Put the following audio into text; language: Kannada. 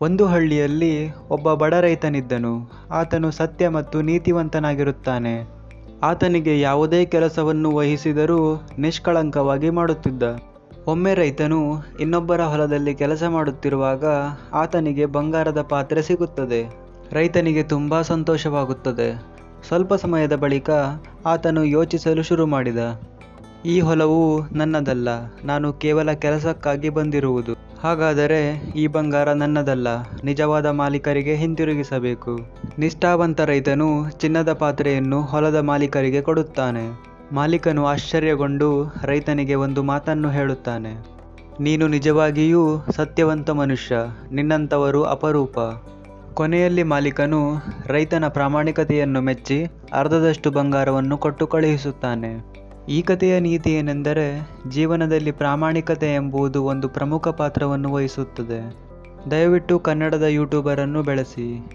ಒಂದು ಹಳ್ಳಿಯಲ್ಲಿ ಒಬ್ಬ ಬಡ ರೈತನಿದ್ದನು. ಆತನು ಸತ್ಯ ಮತ್ತು ನೀತಿವಂತನಾಗಿರುತ್ತಾನೆ. ಆತನಿಗೆ ಯಾವುದೇ ಕೆಲಸವನ್ನು ವಹಿಸಿದರೂ ನಿಷ್ಕಳಂಕವಾಗಿ ಮಾಡುತ್ತಿದ್ದ. ಒಮ್ಮೆ ರೈತನು ಇನ್ನೊಬ್ಬರ ಹೊಲದಲ್ಲಿ ಕೆಲಸ ಮಾಡುತ್ತಿರುವಾಗ ಆತನಿಗೆ ಬಂಗಾರದ ಪಾತ್ರೆ ಸಿಗುತ್ತದೆ. ರೈತನಿಗೆ ತುಂಬ ಸಂತೋಷವಾಗುತ್ತದೆ. ಸ್ವಲ್ಪ ಸಮಯದ ಬಳಿಕ ಆತನು ಯೋಚಿಸಲು ಶುರು ಮಾಡಿದ. ಈ ಹೊಲವು ನನ್ನದಲ್ಲ, ನಾನು ಕೇವಲ ಕೆಲಸಕ್ಕಾಗಿ ಬಂದಿರುವುದು. ಹಾಗಾದರೆ ಈ ಬಂಗಾರ ನನ್ನದಲ್ಲ, ನಿಜವಾದ ಮಾಲೀಕರಿಗೆ ಹಿಂತಿರುಗಿಸಬೇಕು. ನಿಷ್ಠಾವಂತ ರೈತನು ಚಿನ್ನದ ಪಾತ್ರೆಯನ್ನು ಹೊಲದ ಮಾಲೀಕರಿಗೆ ಕೊಡುತ್ತಾನೆ. ಮಾಲೀಕನು ಆಶ್ಚರ್ಯಗೊಂಡು ರೈತನಿಗೆ ಒಂದು ಮಾತನ್ನು ಹೇಳುತ್ತಾನೆ. ನೀನು ನಿಜವಾಗಿಯೂ ಸತ್ಯವಂತ ಮನುಷ್ಯ, ನಿನ್ನಂಥವರು ಅಪರೂಪ. ಕೊನೆಯಲ್ಲಿ ಮಾಲೀಕನು ರೈತನ ಪ್ರಾಮಾಣಿಕತೆಯನ್ನು ಮೆಚ್ಚಿ ಅರ್ಧದಷ್ಟು ಬಂಗಾರವನ್ನು ಕೊಟ್ಟು ಕಳುಹಿಸುತ್ತಾನೆ. ಈ ಕಥೆಯ ನೀತಿ ಏನೆಂದರೆ ಜೀವನದಲ್ಲಿ ಪ್ರಾಮಾಣಿಕತೆ ಎಂಬುದು ಒಂದು ಪ್ರಮುಖ ಪಾತ್ರವನ್ನು ವಹಿಸುತ್ತದೆ. ದಯವಿಟ್ಟು ಕನ್ನಡದ ಯೂಟ್ಯೂಬರನ್ನು ಬೆಳೆಸಿ.